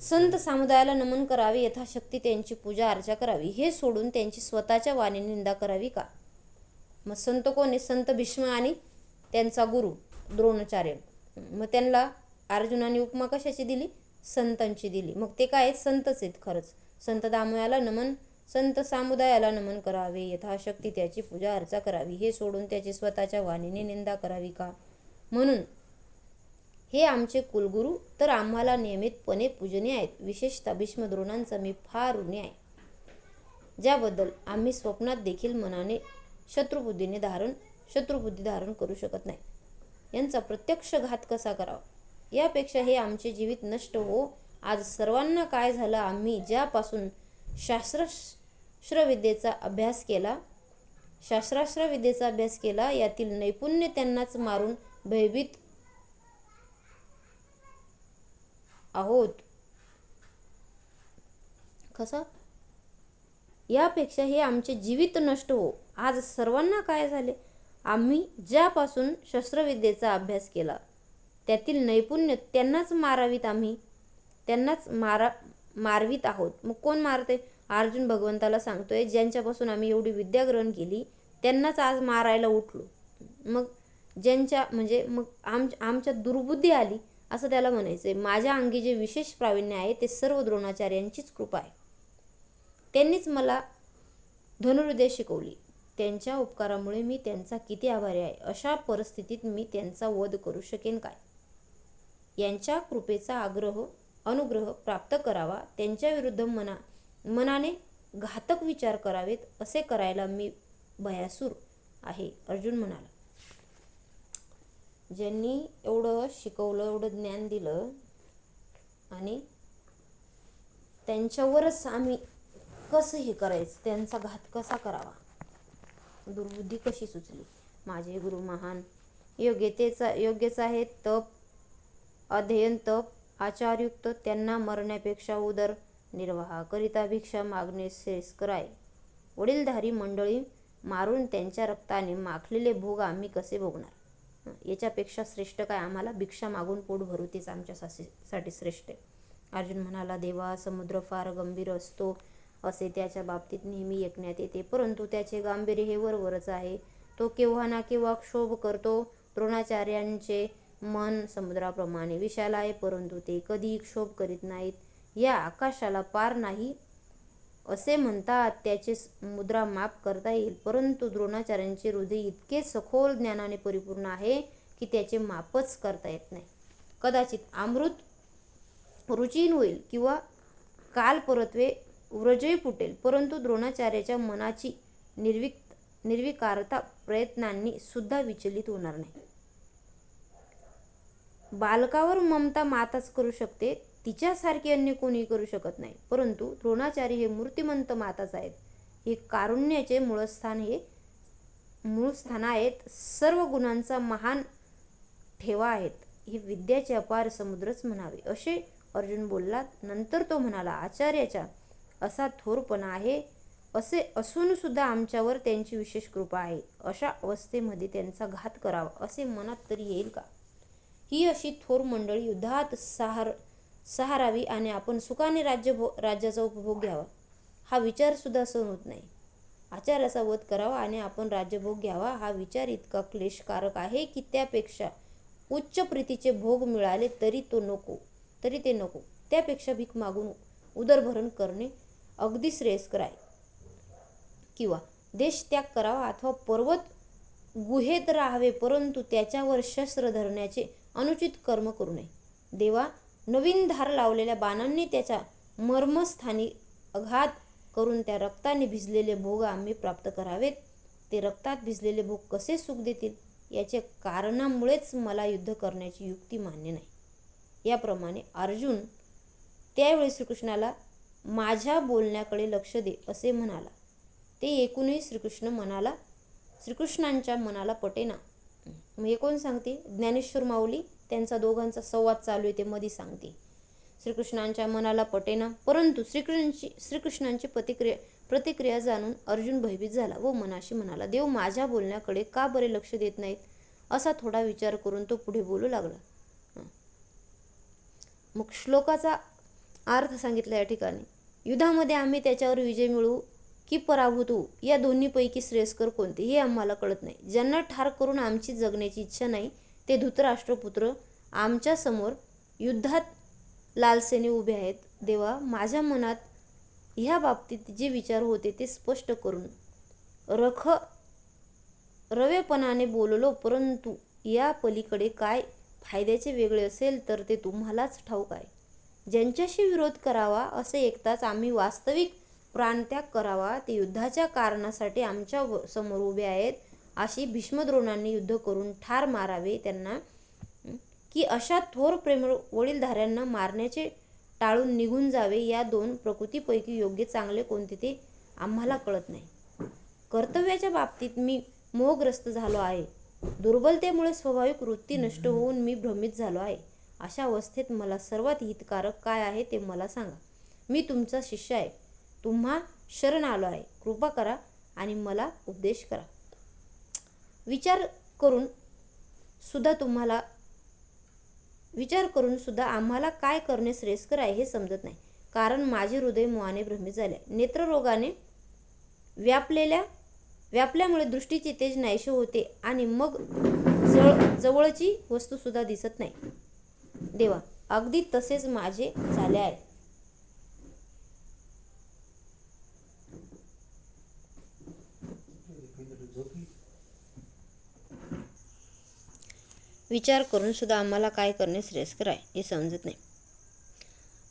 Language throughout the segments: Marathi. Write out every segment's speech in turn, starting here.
संत समुदायाला नमन करावे यथाशक्ती त्यांची पूजा अर्चा करावी हे सोडून त्यांची स्वतःच्या वाणी निंदा करावी का? मग संत कोण आहे? संत भीष्म आणि त्यांचा गुरु द्रोणाचार्य. मग त्यांना अर्जुनाने उपमा कशाची दिली? संतांची दिली. मग ते काय आहेत? संतच आहेत खरंच. संत दामयाला नमन संत समुदायाला नमन करावे यथाशक्ती त्याची पूजा अर्चा करावी हे सोडून त्याची स्वतःच्या वाणीने निंदा करावी का? म्हणून हे आमचे कुलगुरू तर आम्हाला नियमितपणे पूजनीय आहेत. विशेषतः भीष्म द्रोणांचा मी फार ऋणी आहे. ज्याबद्दल आम्ही स्वप्नात देखील मनाने शत्रुबुद्धीने धारण शत्रुबुद्धी धारण करू शकत नाही. यांचा प्रत्यक्ष घात कसा करावा? यापेक्षा हे आमचे जीवित नष्ट हो. आज सर्वांना काय झालं? आम्ही ज्यापासून शास्त्रश्रविद्येचा अभ्यास केला शास्त्राश्रविद्येचा अभ्यास केला यातील नैपुण्य त्यांनाच मारून भयभीत आहोत. कसं? यापेक्षा हे आमचे जीवित नष्ट हो. आज सर्वांना काय झाले? आम्ही ज्यापासून शस्त्रविद्येचा अभ्यास केला त्यातील नैपुण्य त्यांनाच मारावीत आम्ही त्यांनाच मारा मारवीत आहोत. मग कोण मारते? अर्जुन भगवंताला सांगतोय ज्यांच्यापासून आम्ही एवढी विद्या ग्रहण केली त्यांनाच आज मारायला उठलो. मग ज्यांच्या म्हणजे मग आम आमच्या दुर्बुद्धी आली असं त्याला म्हणायचं आहे माझ्या अंगी जे विशेष प्रावीण्य आहे ते सर्व द्रोणाचार्यांचीच कृपा आहे. त्यांनीच मला धनुर्विद्या शिकवली. त्यांच्या उपकारामुळे मी त्यांचा किती आभारी आहे अशा परिस्थितीत मी त्यांचा वध करू शकेन काय? यांच्या कृपेचा आग्रह अनुग्रह प्राप्त करावा त्यांच्या विरुद्ध मना मनाने घातक विचार करावेत असे करायला मी भयासूर आहे अर्जुन म्हणाला. ज्यांनी एवढं शिकवलं एवढं ज्ञान दिलं आणि त्यांच्यावरच आम्ही कसं हे करायचं त्यांचा घात कसा करावा? दुर्बुद्धी कशी सुचली? माझे गुरु महान योग्यतेचा योग्यच आहे तप अध्ययन तप आचारयुक्त त्यांना मरण्यापेक्षा उदर निर्वाहाकरिता भिक्षा मागणे श्रेयस्कर आहे वडीलधारी मंडळी मारून त्यांच्या रक्ताने माखलेले भोग आम्ही कसे भोगणार? याच्यापेक्षा श्रेष्ठ काय? आम्हाला भिक्षा मागून पोट भरू तेच आमच्या सासीसाठी श्रेष्ठ आहे. अर्जुन म्हणाला देवा समुद्र फार गंभीर असतो असे त्याच्या बाबतीत नेहमी ऐकण्यात येते. परंतु त्याचे गांभीर्य हे वरवरच आहे. तो केव्हा ना केव्हा क्षोभ करतो. द्रोणाचार्यांचे मन समुद्राप्रमाणे विशाल आहे परंतु ते कधीही क्षोभ करीत नाहीत. या आकाशाला पार नाही असे म्हणतात त्याचे मुद्रा माप करता येईल. परंतु द्रोणाचार्यांचे हृदय इतके सखोल ज्ञानाने परिपूर्ण आहे की त्याचे मापच करता येत नाही. कदाचित अमृत रुचीन होईल किंवा काल परत्वे व्रजही फुटेल परंतु द्रोणाचार्याच्या मनाची निर्विक निर्विकारता प्रयत्नांनी सुद्धा विचलित होणार नाही. बालकावर ममता माताच करू शकते तिच्यासारखे अन्य कोणी करू शकत नाही. परंतु द्रोणाचार्य हे मूर्तिमंत माताच आहेत. हे कारुण्याचे मूळस्थान हे मूळ स्थान आहेत सर्व गुणांचा महान ठेवा आहेत. हे विद्याचे अपार समुद्रच म्हणावे. असे अर्जुन बोलला नंतर तो म्हणाला आचार्याचा असा थोरपणा आहे. असे असून सुद्धा आमच्यावर त्यांची विशेष कृपा आहे. अशा अवस्थेमध्ये त्यांचा घात करावा. असे मनात तरी येईल का? ही अशी थोर मंडळी युद्धात सहार सहारावी आणि आपण सुखाने राज्य भो राज्याचा उपभोग घ्यावा. हा विचार सुद्धा सहन होत नाही. आचाराचा वध करावा आणि आपण राज्यभोग घ्यावा हा विचार इतका क्लेशकारक आहे की त्यापेक्षा उच्च प्रीतीचे भोग मिळाले तरी तो नको तरी ते नको. त्यापेक्षा भीक मागून उदरभरण करणे अगदी श्रेयस्कर आहे. किंवा देश त्याग करावा अथवा पर्वत गुहेत राहावे परंतु त्याच्यावर शस्त्र धरण्याचे अनुचित कर्म करू नये. देवा नवीन धार लावलेल्या बाणांनी त्याच्या मर्मस्थानी आघात करून त्या रक्ताने भिजलेले भोग आम्ही प्राप्त करावेत. ते रक्तात भिजलेले भोग कसे सुख देतील याचे कारणामुळेच मला युद्ध करण्याची युक्ती मान्य नाही. याप्रमाणे अर्जुन त्यावेळी श्रीकृष्णाला माझ्या बोलण्याकडे लक्ष दे असे म्हणाला. ते एकूणही श्रीकृष्ण मनाला श्रीकृष्णांच्या मनाला पटेना मग हे कोण सांगते ज्ञानेश्वर माऊली त्यांचा दोघांचा संवाद चालू आहे ते मध्ये सांगते श्रीकृष्णांच्या मनाला पटेना परंतु श्रीकृष्णांची श्रीकृष्णांची प्रतिक्रिया प्रतिक्रिया जाणून अर्जुन भयभीत झाला. व मनाशी म्हणाला देव माझ्या बोलण्याकडे का बरे लक्ष देत नाहीत? असा थोडा विचार करून तो पुढे बोलू लागला. मग श्लोकाचा अर्थ सांगितला या ठिकाणी. युद्धामध्ये आम्ही त्याच्यावर विजय मिळवू की पराभूत होऊ? या दोन्हीपैकी श्रेयस्कर कोणते? हे आम्हाला कळत नाही. ज्यांना ठार करून आमची जगण्याची इच्छा नाही ते धृतराष्ट्रपुत्र आमच्यासमोर युद्धात लालसेने उभे आहेत. देवा माझ्या मनात ह्या बाबतीत जे विचार होते ते स्पष्ट करून रख रवेपणाने बोललो परंतु या पलीकडे काय फायद्याचे वेगळे असेल तर ते तुम्हालाच ठाऊक आहे. ज्यांच्याशी विरोध करावा असे एकताच आम्ही वास्तविक प्राणत्याग करावा ते युद्धाच्या कारणासाठी आमच्या व- समोर उभे आहेत. अशी भीष्मद्रोणांनी युद्ध करून ठार मारावे त्यांना की अशा थोर प्रेम वडीलधाऱ्यांना मारण्याचे टाळून निघून जावे या दोन प्रकृतीपैकी योग्य चांगले कोणते ते आम्हाला कळत नाही. कर्तव्याच्या बाबतीत मी मोहग्रस्त झालो आहे. दुर्बलतेमुळे स्वाभाविक वृत्ती नष्ट होऊन मी भ्रमित झालो आहे. अशा अवस्थेत मला सर्वात हितकारक काय आहे ते मला सांगा. मी तुमचा शिष्य आहे. तुम्हा शरण आलो आहे. कृपा करा आणि मला उपदेश करा. विचार करून सुद्धा तुम्हाला विचार करून सुद्धा आम्हाला काय करणे श्रेयस्कर आहे हे समजत नाही. कारण माझे हृदय मोहाने भ्रमित झाले. नेत्ररोगाने व्यापलेल्या व्यापल्यामुळे दृष्टीचे तेज नाहीसे होते आणि मग जवळ जवळची वस्तूसुद्धा दिसत नाही. देवा अगदी तसेच माझे झाले आहे. विचार करून सुद्धा आम्हाला काय करणे श्रेयस्कर आहे हे समजत नाही.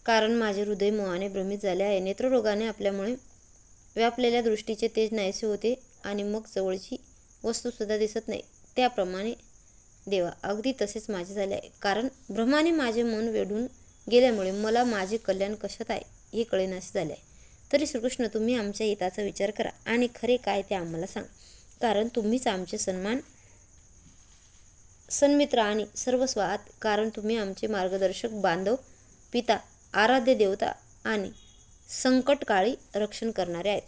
कारण माझे हृदय मोहाने भ्रमित झाले आहे. नेत्ररोगाने आपल्यामुळे व्यापलेल्या दृष्टीचे तेज नाहीसे होते आणि मग जवळची वस्तूसुद्धा दिसत नाही. त्याप्रमाणे देवा अगदी तसेच माझे झाले आहे. कारण भ्रमाने माझे मन वेढून गेल्यामुळे मला माझे कल्याण कशात आहे हे कळेनासे झाले आहे. तरी श्रीकृष्ण तुम्ही आमच्या हिताचा विचार करा आणि खरे काय ते आम्हाला सांग. कारण तुम्हीच आमचे सन्मान सन्मित्र आणि सर्वस्व आहात कारण तुम्ही आमचे मार्गदर्शक बांधव पिता आराध्य देवता आणि संकटकाळी रक्षण करणारे आहेत.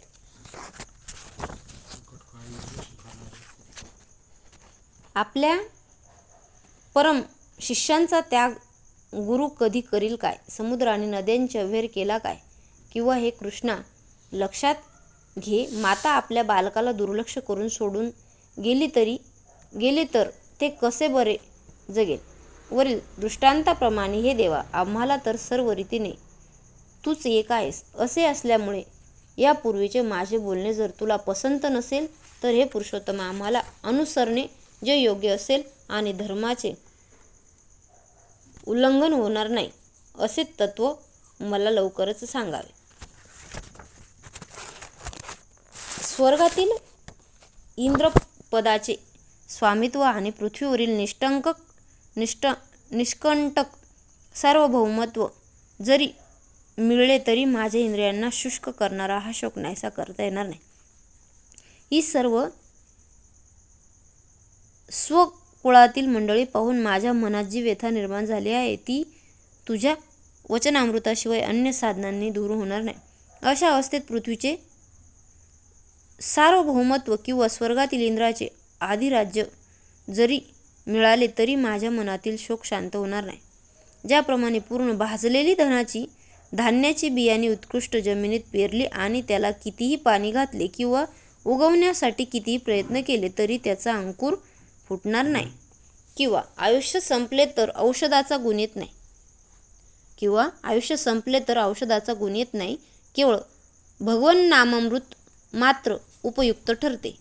आपल्या परम शिष्यांचा त्याग गुरु कधी करील काय? समुद्र आणि नद्यांचे अव्हेर केला काय? किंवा हे कृष्णा लक्षात घे माता आपल्या बालकाला दुर्लक्ष करून सोडून गेली तरी गेले तर ते कसे बरे जगेल? वरील दृष्टांताप्रमाणे हे देवा आम्हाला तर सर्व रीतीने तूच एक आहेस. असे असल्यामुळे यापूर्वीचे माझे बोलणे जर तुला पसंत नसेल तर हे पुरुषोत्तम आम्हाला अनुसरणे जे योग्य असेल आणि धर्माचे उल्लंघन होणार नाही असे तत्व मला लवकरच सांगावे. स्वर्गातील इंद्रपदाचे स्वामित्व आणि पृथ्वीवरील निष्टंक निष्ट निष्कंटक सार्वभौमत्व जरी मिळले तरी माझ्या इंद्रियांना शुष्क करणारा हा शोक नाहीसा करता येणार नाही. ही सर्व स्वकुळातील मंडळी पाहून माझ्या मनात जी व्यथा निर्माण झाली आहे ती तुझ्या वचनामृताशिवाय अन्य साधनांनी दूर होणार नाही. अशा अवस्थेत पृथ्वीचे सार्वभौमत्व किंवा स्वर्गातील इंद्राचे आधिराज्य जरी मिळाले तरी माझ्या मनातील शोक शांत होणार नाही. ज्याप्रमाणे पूर्ण भाजलेली धनाची धान्याची बियाणे उत्कृष्ट जमिनीत पेरली आणि त्याला कितीही पाणी घातले किंवा उगवण्यासाठी कितीही प्रयत्न केले तरी त्याचा अंकुर फुटणार नाही किंवा आयुष्य संपले तर औषधाचा गुण येत नाही. किंवा आयुष्य संपले तर औषधाचा गुण येत नाही. केवळ भगवन नामामृत मात्र उपयुक्त ठरते.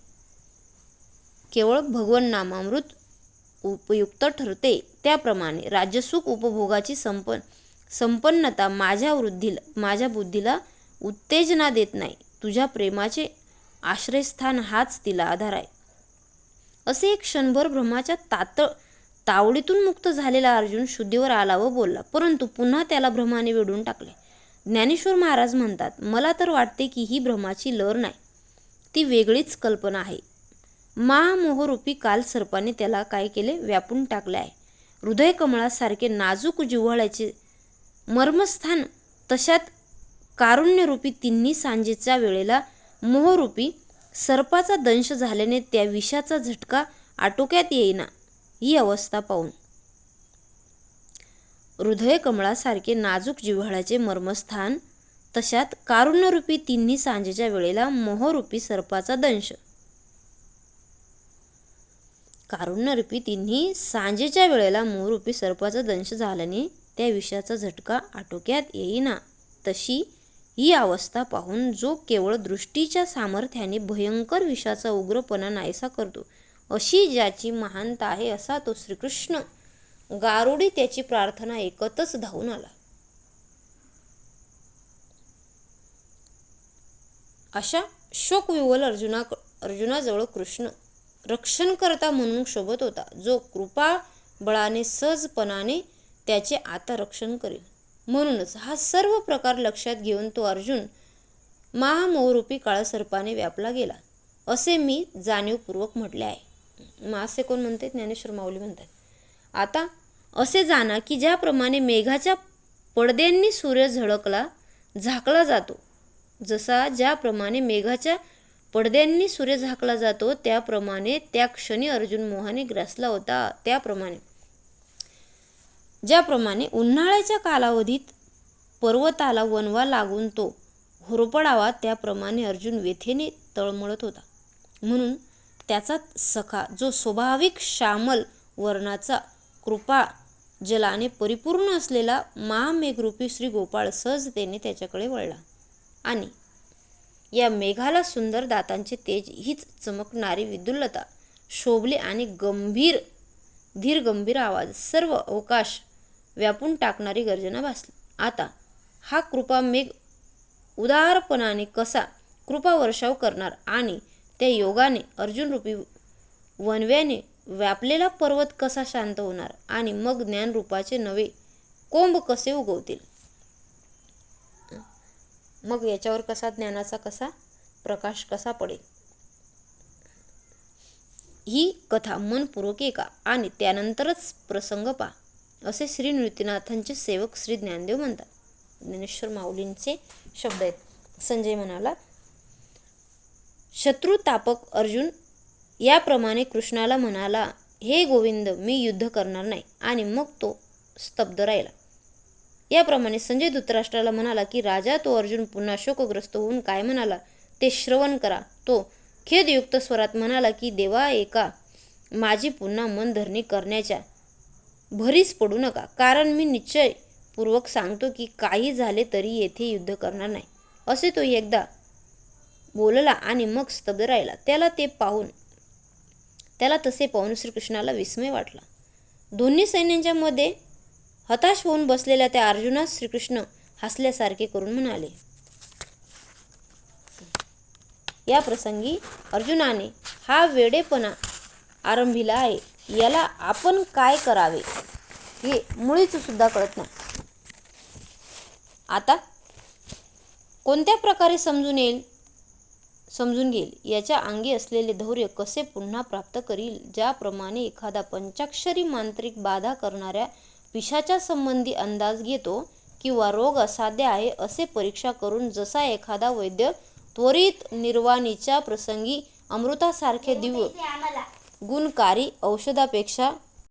केवळ भगवन नामामृत उपयुक्त ठरते. त्याप्रमाणे राजसुख उपभोगाची संपन संपन्नता माझ्या वृद्धीला माझ्या बुद्धीला उत्तेजना देत नाही. तुझ्या प्रेमाचे आश्रयस्थान हाच तिला आधार आहे. असे एक क्षणभर ब्रह्माच्या तातळ तावडीतून मुक्त झालेला अर्जुन शुद्धीवर आला व बोलला परंतु पुन्हा त्याला भ्रमाने वेढून टाकले. ज्ञानेश्वर महाराज म्हणतात मला तर वाटते की ही भ्रमाची लहर नाही. ती वेगळीच कल्पना आहे. महामोहरूपी काल सर्पाने त्याला काय केले? व्यापून टाकले आहे. हृदय कमळासारखे नाजूक जिव्हाळ्याचे मर्मस्थान तशात कारुण्यरूपी तिन्ही सांजेच्या वेळेला मोहरूपी सर्पाचा दंश झाल्याने त्या विषाचा झटका आटोक्यात येईना ही अवस्था पाहून. हृदयकमळासारखे नाजूक जिव्हाळ्याचे मर्मस्थान तशात कारुण्यरूपी तिन्ही सांजेच्या वेळेला मोहरूपी सर्पाचा दंश कारुण्यरूपी तिन्ही सांजेच्या वेळेला मोहरूपी सर्पाचा दंश झाल्याने त्या विषाचा झटका आटोक्यात येईना. तशी ही अवस्था पाहून जो केवळ दृष्टीच्या सामर्थ्याने भयंकर विषाचा उग्रपणा नाहीसा करतो अशी ज्याची महानता आहे असा तो श्रीकृष्ण गारुडी त्याची प्रार्थना ऐकतच धावून आला. अशा शोकविवल अर्जुना अर्जुनाजवळ कृष्ण रक्षणकर्ता म्हणून शोभत होता. जो कृपा बळाने सहजपणाने त्याचे आता रक्षण करेल. म्हणूनच हा सर्व प्रकार लक्षात घेऊन तो अर्जुन महामोहरूपी काळसर्पाने व्यापला गेला. असे मी जाणीवपूर्वक म्हटले आहे. मासे असे कोण म्हणते? ज्ञानेश्वर माऊली म्हणतात. आता असे जाणा की ज्याप्रमाणे मेघाच्या पडद्यांनी सूर्य झळकला झाकला जातो. जसा ज्याप्रमाणे मेघाच्या पडद्यांनी सूर्य झाकला जातो त्याप्रमाणे त्या क्षणी अर्जुन मोहाने ग्रासला होता त्याप्रमाणे. ज्याप्रमाणे उन्हाळ्याच्या कालावधीत पर्वताला वनवा लागून तो होरपडावा त्याप्रमाणे अर्जुन व्यथेने तळमळत होता. म्हणून त्याचा सखा जो स्वाभाविक श्यामल वर्णाचा कृपा जलाने परिपूर्ण असलेला महामेघरूपी श्री गोपाळ सहजतेने त्याच्याकडे वळला. आणि या मेघाला सुंदर दातांचे तेज हीच चमकणारी विदुल्लता शोभले आणि गंभीर धीर गंभीर आवाज सर्व अवकाश व्यापून टाकणारी गर्जना भासली. आता हा कृपा मेघ उदारपणाने कसा कृपा वर्षाव करणार आणि त्या योगाने अर्जुनरूपी वनव्याने व्यापलेला पर्वत कसा शांत होणार आणि मग ज्ञानरूपाचे नवे कोंब कसे उगवतील? मग याच्यावर कसा ज्ञानाचा कसा प्रकाश कसा पडेल? ही कथा मनपूर्वक ऐका आणि त्यानंतरच प्रसंग पा असे श्री नृत्यनाथांचे सेवक श्री ज्ञानदेव म्हणतात. ज्ञानेश्वर माऊलींचे शब्द आहेत. संजय म्हणाला शत्रुतापक अर्जुन याप्रमाणे कृष्णाला म्हणाला हे गोविंद मी युद्ध करणार नाही आणि मग तो स्तब्ध राहिला. याप्रमाणे संजय धृतराष्ट्राला म्हणाला की राजा तो अर्जुन पुन्हा शोकग्रस्त होऊन काय म्हणाला? ते श्रवण करा. तो खेदयुक्त स्वरात म्हणाला की देवा एका माझी पुन्हा मनधरणी करण्याच्या भरीस पडू नका. कारण मी निश्चयपूर्वक सांगतो की काही झाले तरी येथे युद्ध करणार नाही. असे तो एकदा बोलला आणि मग स्तब्ध राहिला. त्याला ते पाहून त्याला तसे पाहून श्रीकृष्णाला विस्मय वाटला. दोन्ही सैन्यांच्या मध्ये हताश होऊन बसलेल्या त्या अर्जुनास श्रीकृष्ण हसल्यासारखे करून म्हणाले. या प्रसंगी अर्जुनाने हा वेडेपणा आरंभिला आहे. याला आपण काय करावे? हे मुळीच सुद्धा कळत नाही. आता कोणत्या प्रकारे समजून येईल? समजून घेईल. याच्या अंगी असलेले धैर्य कसे पुन्हा प्राप्त करील? ज्याप्रमाणे एखादा पंचाक्षरी मांत्रिक बाधा करणाऱ्या विषाच्या संबंधी अंदाज घेतो किंवा रोग असाध्य आहे असे परीक्षा करून जसा एखादा वैद्य त्वरित निर्वाणीच्या प्रसंगी अमृतासारखे दिव्य गुणकारी औषधापेक्षा